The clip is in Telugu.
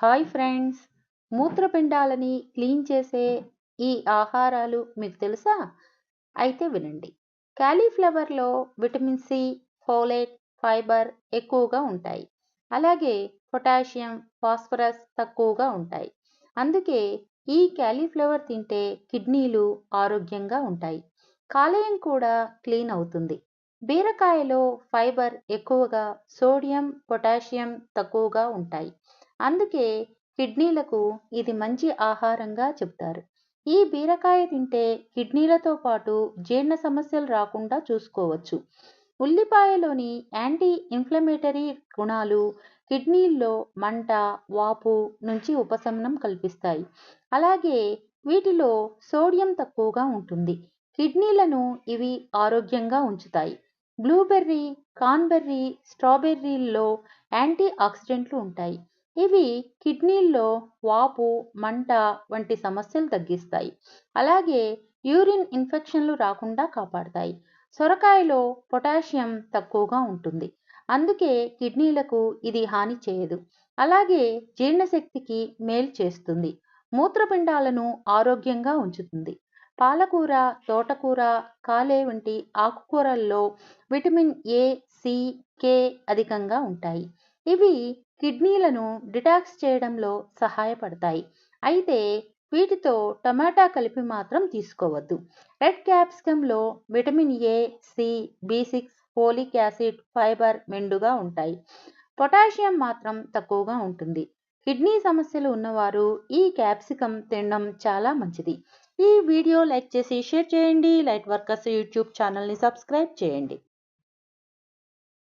Hi friends. మూత్రపిండాలని క్లీన్ చేసే ఈ ఆహారాలు మీకు తెలుసా? అయితే వినండి. క్యాలీఫ్లవర్లో విటమిన్ సి ఫోలేట్ ఫైబర్ ఎక్కువగా ఉంటాయి. అలాగే పొటాషియం ఫాస్ఫరస్ తక్కువగా ఉంటాయి. అందుకే ఈ క్యాలీఫ్లవర్ తింటే కిడ్నీలు ఆరోగ్యంగా ఉంటాయి. కాలేయం కూడా క్లీన్ అవుతుంది. బీరకాయలో ఫైబర్ ఎక్కువగా సోడియం పొటాషియం తక్కువగా ఉంటాయి. అందుకే కిడ్నీలకు ఇది మంచి ఆహారంగా చెప్తారు ఈ బీరకాయ తింటే కిడ్నీలతో పాటు జీర్ణ సమస్యలు రాకుండా చూసుకోవచ్చు. ఉల్లిపాయలోని యాంటీ ఇన్ఫ్లమేటరీ గుణాలు కిడ్నీల్లో మంట వాపు నుంచి ఉపశమనం కల్పిస్తాయి. అలాగే వీటిలో సోడియం తక్కువగా ఉంటుంది. కిడ్నీలను ఇవి ఆరోగ్యంగా ఉంచుతాయి. బ్లూబెర్రీ కాన్బెర్రీ స్ట్రాబెర్రీల్లో యాంటీ ఆక్సిడెంట్లు ఉంటాయి. ఇవి కిడ్నీల్లో వాపు మంట వంటి సమస్యలు తగ్గిస్తాయి. అలాగే యూరిన్ ఇన్ఫెక్షన్లు రాకుండా కాపాడతాయి. సొరకాయలో పొటాషియం తక్కువగా ఉంటుంది. అందుకే కిడ్నీలకు ఇది హాని చేయదు. అలాగే జీర్ణశక్తికి మేలు చేస్తుంది. మూత్రపిండాలను ఆరోగ్యంగా ఉంచుతుంది. పాలకూర తోటకూర కాలే వంటి ఆకుకూరల్లో విటమిన్ ఏ సి కే అధికంగా ఉంటాయి. ఇవి కిడ్నీలను డిటాక్స్ చేయడంలో సహాయపడతాయి. అయితే వీటితో టమాటా కలిపి మాత్రం తీసుకోవద్దు. Red క్యాప్సికంలో vitamin A C B six folic acid fiber మెండుగా ఉంటాయి. పొటాషియం మాత్రం తక్కువగా ఉంటుంది. కిడ్నీ సమస్యలు ఉన్నవారు ఈ క్యాప్సికం తినడం చాలా మంచిది. ఈ వీడియో లైక్ చేసి షేర్ చేయండి. లైట్ వర్కర్స్ యూట్యూబ్ ఛానల్ని సబ్స్క్రైబ్ చేయండి.